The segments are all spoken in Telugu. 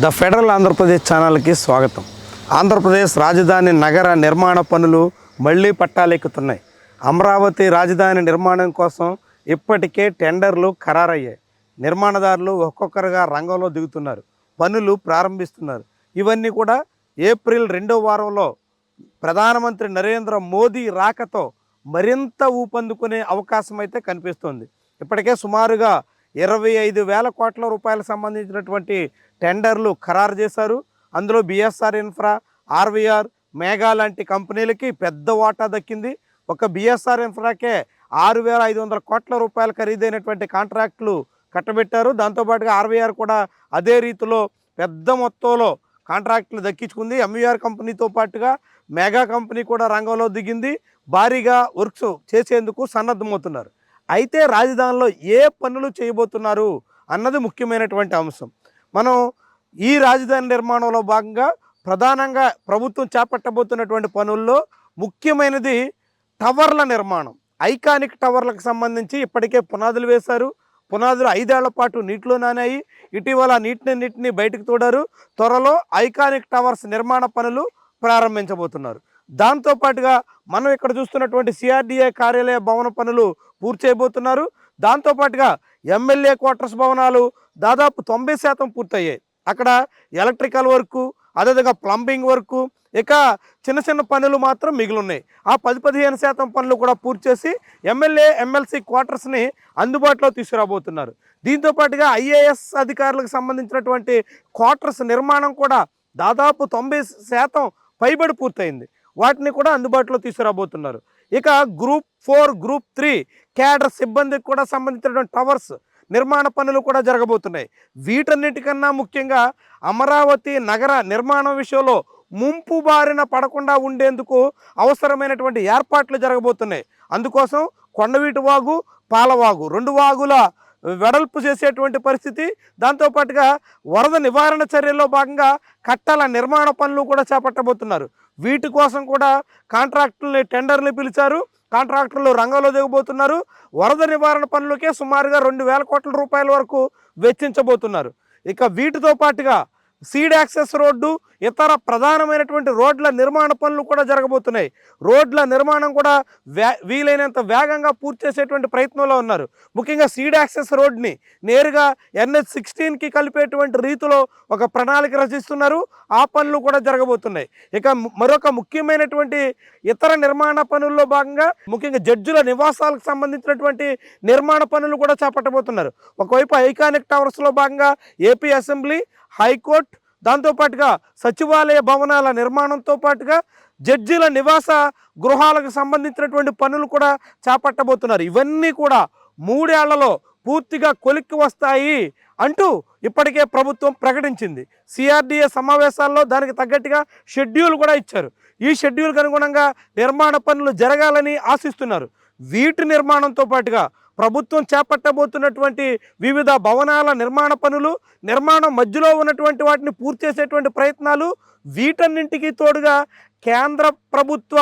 ద ఫెడరల్ ఆంధ్రప్రదేశ్ ఛానల్కి స్వాగతం. ఆంధ్రప్రదేశ్ రాజధాని నగర నిర్మాణ పనులు మళ్ళీ పట్టాలెక్కుతున్నాయి. అమరావతి రాజధాని నిర్మాణం కోసం ఇప్పటికే టెండర్లు ఖరారయ్యాయి. నిర్మాణదారులు ఒక్కొక్కరుగా రంగంలో దిగుతున్నారు. పనులు ప్రారంభిస్తున్నారు. ఇవన్నీ కూడా ఏప్రిల్ రెండో వారంలో ప్రధానమంత్రి నరేంద్ర మోదీ రాకతో మరింత ఊపందుకునే అవకాశం అయితే కనిపిస్తోంది. ఇప్పటికే సుమారుగా ఇరవై ఐదు వేల కోట్ల రూపాయలకు సంబంధించినటువంటి టెండర్లు ఖరారు చేశారు. అందులో బిఎస్ఆర్ ఇన్ఫ్రా ఆర్వీఆర్ మేఘా లాంటి కంపెనీలకి పెద్ద వాటా దక్కింది. ఒక బిఎస్ఆర్ ఇన్ఫ్రాకే ఆరు వేల ఐదు వందల కోట్ల రూపాయల ఖరీదైనటువంటి కాంట్రాక్టులు కట్టబెట్టారు. దాంతోపాటుగా ఆర్వీఆర్ కూడా అదే రీతిలో పెద్ద మొత్తంలో కాంట్రాక్టులు దక్కించుకుంది. ఎంవీఆర్ కంపెనీతో పాటుగా మెగా కంపెనీ కూడా రంగంలో దిగింది. భారీగా వర్క్స్ చేసేందుకు సన్నద్ధమవుతున్నారు. అయితే రాజధానిలో ఏ పనులు చేయబోతున్నారు అన్నది ముఖ్యమైనటువంటి అంశం. మనం ఈ రాజధాని నిర్మాణంలో భాగంగా ప్రధానంగా ప్రభుత్వం చేపట్టబోతున్నటువంటి పనుల్లో ముఖ్యమైనది టవర్ల నిర్మాణం. ఐకానిక్ టవర్లకు సంబంధించి ఇప్పటికే పునాదులు వేశారు. పునాదులు ఐదేళ్ళ పాటు నీటిలో నానాయి. ఇటీవల నీటిని నీటిని బయటకు తోడారు. త్వరలో ఐకానిక్ టవర్స్ నిర్మాణ పనులు ప్రారంభించబోతున్నారు. దాంతోపాటుగా మనం ఇక్కడ చూస్తున్నటువంటి సిఆర్డిఏ కార్యాలయ భవన పనులు పూర్తి చేయబోతున్నారు. దాంతోపాటుగా ఎమ్మెల్యే క్వార్టర్స్ భవనాలు దాదాపు తొంభై శాతం పూర్తయ్యాయి. అక్కడ ఎలక్ట్రికల్ వర్కు అదేవిధంగా ప్లంబింగ్ వర్కు ఇక చిన్న చిన్న పనులు మాత్రం మిగిలిన్నాయి. ఆ పది పదిహేను శాతం పనులు కూడా పూర్తి చేసి ఎమ్మెల్యే ఎమ్మెల్సీ క్వార్టర్స్ని అందుబాటులో తీసుకురాబోతున్నారు. దీంతో పాటుగా ఐఏఎస్ అధికారులకు సంబంధించినటువంటి క్వార్టర్స్ నిర్మాణం కూడా దాదాపు తొంభై శాతం పైబడి పూర్తయింది. వాటిని కూడా అందుబాటులో తీసుకురాబోతున్నారు. ఇక group four group three cadre సిబ్బందికి కూడా సంబంధించినటువంటి టవర్స్ నిర్మాణ పనులు కూడా జరగబోతున్నాయి. వీటన్నిటికన్నా ముఖ్యంగా అమరావతి నగర నిర్మాణం విషయంలో ముంపు బారిన పడకుండా ఉండేందుకు అవసరమైనటువంటి ఏర్పాట్లు జరగబోతున్నాయి. అందుకోసం కొండవీటి వాగు పాలవాగు రెండు వాగుల వెడల్పు చేసేటువంటి పరిస్థితి దాంతోపాటుగా వరద నివారణ చర్యల్లో భాగంగా కట్టల నిర్మాణ పనులు కూడా చేపట్టబోతున్నారు. వీటి కోసం కూడా కాంట్రాక్టుల్ని టెండర్లు పిలిచారు. కాంట్రాక్టర్లు రంగంలో దిగబోతున్నారు. వరద నివారణ పనులకే సుమారుగా రెండు వేల కోట్ల రూపాయల వరకు వెచ్చించబోతున్నారు. ఇక వీటితో పాటుగా సీడ్ యాక్సెస్ రోడ్డు ఇతర ప్రధానమైనటువంటి రోడ్ల నిర్మాణ పనులు కూడా జరగబోతున్నాయి. రోడ్ల నిర్మాణం కూడా వీలైనంత వేగంగా పూర్తి చేసేటువంటి ప్రయత్నంలో ఉన్నారు. ముఖ్యంగా సీడ్ యాక్సెస్ రోడ్ని నేరుగా ఎన్హెచ్ సిక్స్టీన్కి కలిపేటువంటి రీతిలో ఒక ప్రణాళిక రచిస్తున్నారు. ఆ పనులు కూడా జరగబోతున్నాయి. ఇక మరొక ముఖ్యమైనటువంటి ఇతర నిర్మాణ పనుల్లో భాగంగా ముఖ్యంగా జడ్జుల నివాసాలకు సంబంధించినటువంటి నిర్మాణ పనులు కూడా చేపట్టబోతున్నారు. ఒకవైపు ఐకానిక్ టవర్స్లో భాగంగా ఏపీ అసెంబ్లీ హైకోర్టు దాంతోపాటుగా సచివాలయ భవనాల నిర్మాణంతో పాటుగా జడ్జీల నివాస గృహాలకు సంబంధించినటువంటి పనులు కూడా చేపట్టబోతున్నారు. ఇవన్నీ కూడా మూడేళ్ళలో పూర్తిగా కొలిక్కి వస్తాయి అంటూ ఇప్పటికే ప్రభుత్వం ప్రకటించింది. సిఆర్డీఏ సమావేశాల్లో దానికి తగ్గట్టుగా షెడ్యూల్ కూడా ఇచ్చారు. ఈ షెడ్యూల్కి అనుగుణంగా నిర్మాణ పనులు జరగాలని ఆశిస్తున్నారు. వీటి నిర్మాణంతో పాటుగా ప్రభుత్వం చేపట్టబోతున్నటువంటి వివిధ భవనాల నిర్మాణ పనులు నిర్మాణం మధ్యలో ఉన్నటువంటి వాటిని పూర్తి చేసేటువంటి ప్రయత్నాలు వీటన్నింటికి తోడుగా కేంద్ర ప్రభుత్వ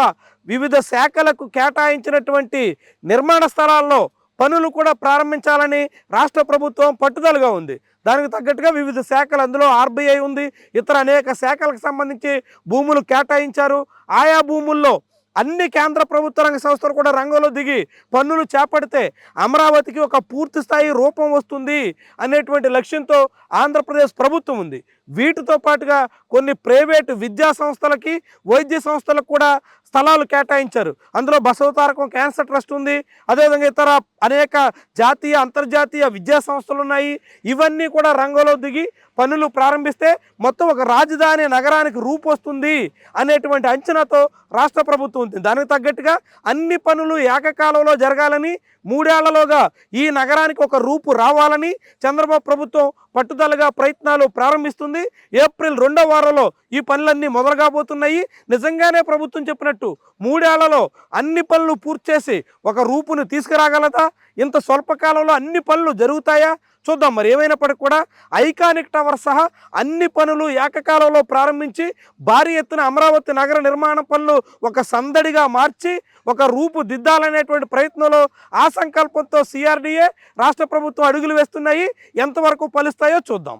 వివిధ శాఖలకు కేటాయించినటువంటి నిర్మాణ స్థలాల్లో పనులు కూడా ప్రారంభించాలని రాష్ట్ర ప్రభుత్వం పట్టుదలగా ఉంది. దానికి తగ్గట్టుగా వివిధ శాఖలు అందులో ఆర్బీఐ ఉంది. ఇతర అనేక శాఖలకు సంబంధించి భూములు కేటాయించారు. ఆయా భూముల్లో అన్ని కేంద్ర ప్రభుత్వ రంగ సంస్థలు కూడా రంగంలో దిగి పన్నులు చేపడితే అమరావతికి ఒక పూర్తి స్థాయి రూపం వస్తుంది అనేటువంటి లక్ష్యంతో ఆంధ్రప్రదేశ్ ప్రభుత్వం ఉంది. వీటితో పాటుగా కొన్ని ప్రైవేటు విద్యా సంస్థలకి వైద్య సంస్థలకు కూడా స్థలాలు కేటాయించారు. అందులో బసవతారకం క్యాన్సర్ ట్రస్ట్ ఉంది. అదేవిధంగా ఇతర అనేక జాతీయ అంతర్జాతీయ విద్యా సంస్థలు ఉన్నాయి. ఇవన్నీ కూడా రంగంలో దిగి పనులు ప్రారంభిస్తే మొత్తం ఒక రాజధాని నగరానికి రూపు వస్తుంది అనేటువంటి అంచనాతో రాష్ట్ర ప్రభుత్వం ఉంది. దానికి తగ్గట్టుగా అన్ని పనులు ఏకకాలంలో జరగాలని మూడేళ్ళలోగా ఈ నగరానికి ఒక రూపు రావాలని చంద్రబాబు ప్రభుత్వం పట్టుదలగా ప్రయత్నాలు ప్రారంభిస్తుంది. ఏప్రిల్ రెండో వారంలో ఈ పనులన్నీ మొదలు కాబోతున్నాయి. నిజంగానే ప్రభుత్వం చెప్పినట్టు మూడేళ్ళలో అన్ని పనులు పూర్తి చేసి ఒక రూపును తీసుకురాగలదా? ఇంత స్వల్పకాలంలో అన్ని పనులు జరుగుతాయా? చూద్దాం. మరి ఏమైనప్పటికీ కూడా ఐకానిక్ టవర్ సహా అన్ని పనులు ఏకకాలంలో ప్రారంభించి భారీ ఎత్తున అమరావతి నగర నిర్మాణ పనులు ఒక సందడిగా మార్చి ఒక రూపు దిద్దాలనేటువంటి ప్రయత్నంలో ఆ సంకల్పంతో సిఆర్డీఏ రాష్ట్ర ప్రభుత్వం అడుగులు వేస్తున్నాయి. ఎంతవరకు ఫలిస్తాయో చూద్దాం.